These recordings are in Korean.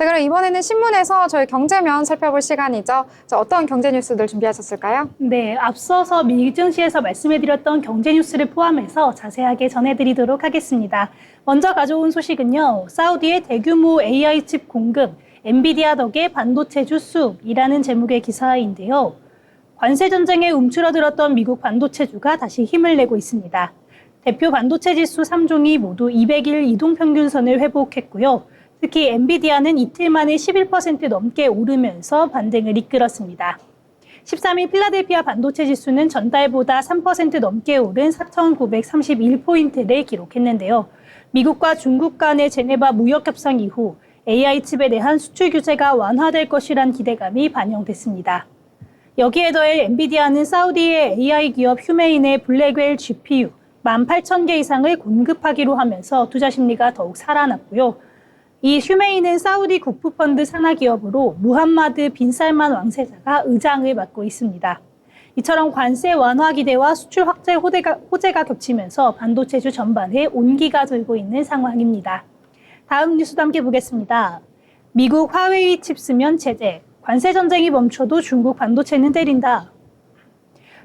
자, 그럼 이번에는 신문에서 저희 경제면 살펴볼 시간이죠. 자, 어떤 경제 뉴스들 준비하셨을까요? 네, 앞서서 미증시에서 말씀해드렸던 경제 뉴스를 포함해서 자세하게 전해드리도록 하겠습니다. 먼저 가져온 소식은요, 사우디의 대규모 AI 칩 공급, 엔비디아 덕에 반도체주 쑥이라는 제목의 기사인데요. 관세 전쟁에 움츠러들었던 미국 반도체주가 다시 힘을 내고 있습니다. 대표 반도체 지수 3종이 모두 200일 이동 평균선을 회복했고요. 특히 엔비디아는 이틀 만에 11% 넘게 오르면서 반등을 이끌었습니다. 13일 필라델피아 반도체 지수는 전달보다 3% 넘게 오른 4,931포인트를 기록했는데요. 미국과 중국 간의 제네바 무역 협상 이후 AI 칩에 대한 수출 규제가 완화될 것이란 기대감이 반영됐습니다. 여기에 더해 엔비디아는 사우디의 AI 기업 휴메인의 블랙웰 GPU 18,000개 이상을 공급하기로 하면서 투자 심리가 더욱 살아났고요. 이 휴메인은 사우디 국부펀드 산하 기업으로 무함마드 빈 살만 왕세자가 의장을 맡고 있습니다. 이처럼 관세 완화 기대와 수출 확대 호재가, 호재가 겹치면서 반도체주 전반에 온기가 돌고 있는 상황입니다. 다음 뉴스도 함께 보겠습니다. 미국 화웨이 칩 쓰면 제재, 관세 전쟁이 멈춰도 중국 반도체는 때린다.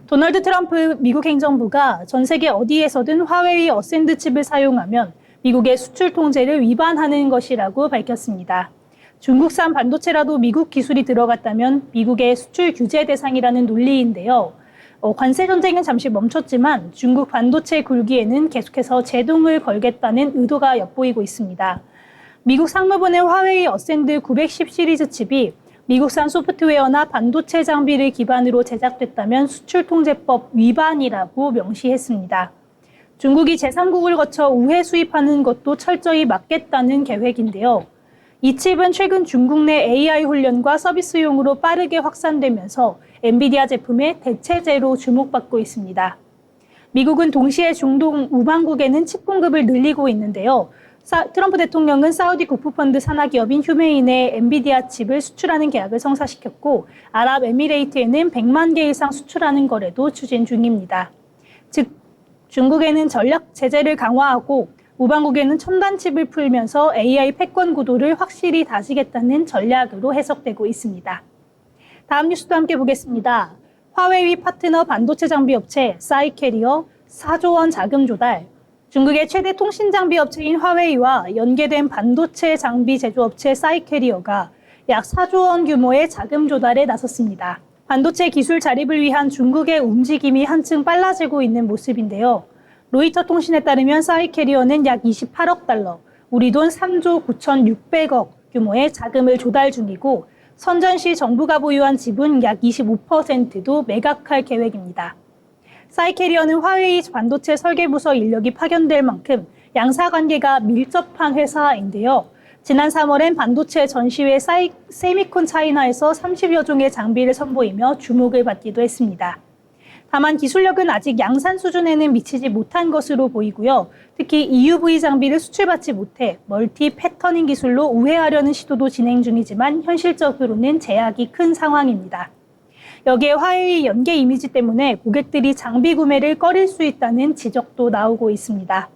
도널드 트럼프 미국 행정부가 전 세계 어디에서든 화웨이 어센드 칩을 사용하면 미국의 수출 통제를 위반하는 것이라고 밝혔습니다. 중국산 반도체라도 미국 기술이 들어갔다면 미국의 수출 규제 대상이라는 논리인데요. 어, 관세 전쟁은 잠시 멈췄지만 중국 반도체 굴기에는 계속해서 제동을 걸겠다는 의도가 엿보이고 있습니다. 미국 상무부는 화웨이 어센드 910 시리즈 칩이 미국산 소프트웨어나 반도체 장비를 기반으로 제작됐다면 수출 통제법 위반이라고 명시했습니다. 중국이 제3국을 거쳐 우회 수입하는 것도 철저히 막겠다는 계획인데요. 이 칩은 최근 중국 내 AI 훈련과 서비스용으로 빠르게 확산되면서 엔비디아 제품의 대체제로 주목받고 있습니다. 미국은 동시에 중동 우방국에는 칩 공급을 늘리고 있는데요. 사, 트럼프 대통령은 사우디 국부펀드 산하 기업인 휴메인에 엔비디아 칩을 수출하는 계약을 성사시켰고 아랍에미레이트에는 100만 개 이상 수출하는 거래도 추진 중입니다. 즉 중국에는 전략 제재를 강화하고 우방국에는 첨단 칩을 풀면서 AI 패권 구도를 확실히 다지겠다는 전략으로 해석되고 있습니다. 다음 뉴스도 함께 보겠습니다. 화웨이 파트너 반도체 장비 업체 사이캐리어 4조 원 자금 조달, 중국의 최대 통신 장비 업체인 화웨이와 연계된 반도체 장비 제조업체 사이캐리어가 약 4조 원 규모의 자금 조달에 나섰습니다. 반도체 기술 자립을 위한 중국의 움직임이 한층 빨라지고 있는 모습인데요. 로이터 통신에 따르면 사이캐리어는 약 28억 달러, 우리 돈 3조 9,600억 규모의 자금을 조달 중이고 선전시 정부가 보유한 지분 약 25%도 매각할 계획입니다. 사이캐리어는 화웨이 반도체 설계부서 인력이 파견될 만큼 양사 관계가 밀접한 회사인데요. 지난 3월엔 반도체 전시회 사이, 세미콘 차이나에서 30여 종의 장비를 선보이며 주목을 받기도 했습니다. 다만 기술력은 아직 양산 수준에는 미치지 못한 것으로 보이고요. 특히 EUV 장비를 수출받지 못해 멀티 패터닝 기술로 우회하려는 시도도 진행 중이지만 현실적으로는 제약이 큰 상황입니다. 여기에 화웨이 연계 이미지 때문에 고객들이 장비 구매를 꺼릴 수 있다는 지적도 나오고 있습니다.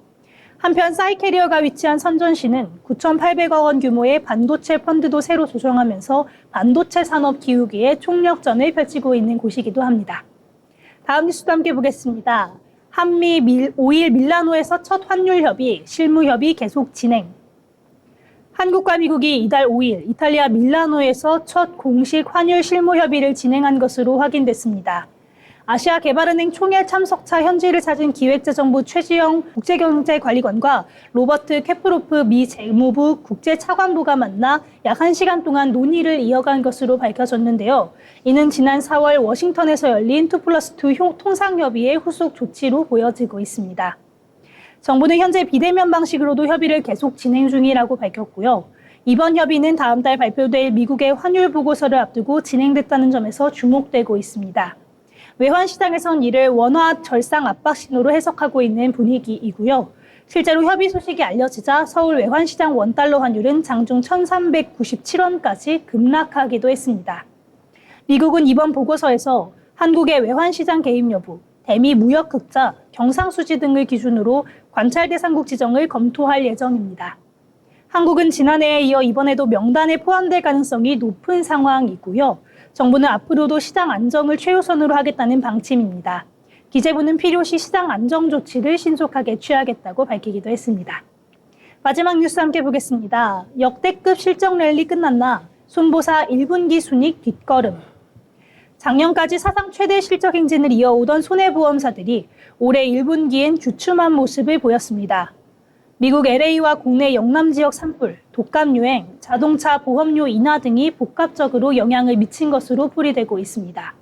한편 사이캐리어가 위치한 선전시는 9,800억 원 규모의 반도체 펀드도 새로 조성하면서 반도체 산업 기우기에 총력전을 펼치고 있는 곳이기도 합니다. 다음 뉴스도 함께 보겠습니다. 한미 밀, 5일 밀라노에서 첫 환율 협의, 실무 협의 계속 진행. 한국과 미국이 이달 5일 이탈리아 밀라노에서 첫 공식 환율 실무 협의를 진행한 것으로 확인됐습니다. 아시아 개발은행 총회 참석차 현지를 찾은 기획재정부 최지영 국제경제관리관과 로버트 케프로프 미 재무부 국제차관부가 만나 약 1시간 동안 논의를 이어간 것으로 밝혀졌는데요. 이는 지난 4월 워싱턴에서 열린 2 플러스 2 통상협의의 후속 조치로 보여지고 있습니다. 정부는 현재 비대면 방식으로도 협의를 계속 진행 중이라고 밝혔고요. 이번 협의는 다음 달 발표될 미국의 환율 보고서를 앞두고 진행됐다는 점에서 주목되고 있습니다. 외환 시장에선 이를 원화 절상 압박 신호로 해석하고 있는 분위기이고요. 실제로 협의 소식이 알려지자 서울 외환시장 원달러 환율은 장중 1397원까지 급락하기도 했습니다. 미국은 이번 보고서에서 한국의 외환시장 개입 여부, 대미 무역 극자, 경상수지 등을 기준으로 관찰 대상국 지정을 검토할 예정입니다. 한국은 지난해에 이어 이번에도 명단에 포함될 가능성이 높은 상황이고요. 정부는 앞으로도 시장 안정을 최우선으로 하겠다는 방침입니다. 기재부는 필요시 시장 안정 조치를 신속하게 취하겠다고 밝히기도 했습니다. 마지막 뉴스 함께 보겠습니다. 역대급 실적 랠리 끝났나? 손보사 1분기 순익 뒷걸음. 작년까지 사상 최대 실적 행진을 이어오던 손해보험사들이 올해 1분기엔 주춤한 모습을 보였습니다. 미국 LA와 국내 영남 지역 산불, 독감 유행, 자동차 보험료 인하 등이 복합적으로 영향을 미친 것으로 풀이되고 있습니다.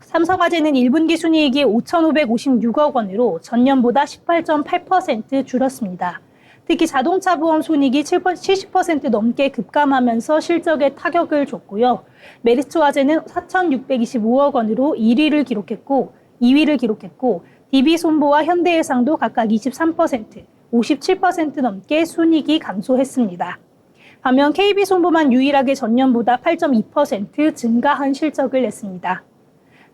삼성화재는 1분기 순이익이 5,556억 원으로 전년보다 18.8% 줄었습니다. 특히 자동차 보험 손익이 70% 넘게 급감하면서 실적에 타격을 줬고요. 메리츠 화재는 4,625억 원으로 1위를 기록했고 2위를 기록했고 DB 손보와 현대해상도 각각 23%, 57% 넘게 순이익이 감소했습니다. 반면 KB 손보만 유일하게 전년보다 8.2% 증가한 실적을 냈습니다.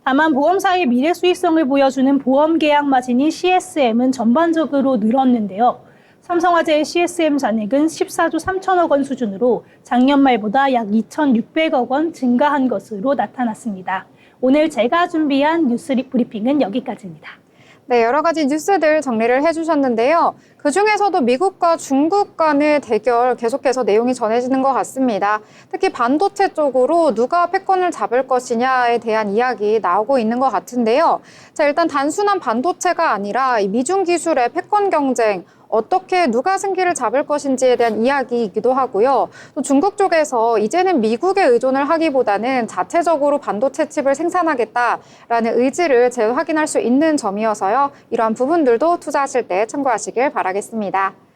다만 보험사의 미래 수익성을 보여주는 보험 계약 마진인 CSM은 전반적으로 늘었는데요. 삼성화재의 CSM 잔액은 14조 3천억 원 수준으로 작년 말보다 약 2,600억 원 증가한 것으로 나타났습니다. 오늘 제가 준비한 뉴스 브리핑은 여기까지입니다. 네, 여러 가지 뉴스들 정리를 해주셨는데요. 그 중에서도 미국과 중국 간의 대결 계속해서 내용이 전해지는 것 같습니다. 특히 반도체 쪽으로 누가 패권을 잡을 것이냐에 대한 이야기 나오고 있는 것 같은데요. 자, 일단 단순한 반도체가 아니라 이 미중 기술의 패권 경쟁, 어떻게 누가 승기를 잡을 것인지에 대한 이야기이기도 하고요. 또 중국 쪽에서 이제는 미국에 의존을 하기보다는 자체적으로 반도체 칩을 생산하겠다라는 의지를 재확인할 수 있는 점이어서요. 이러한 부분들도 투자하실 때 참고하시길 바라겠습니다.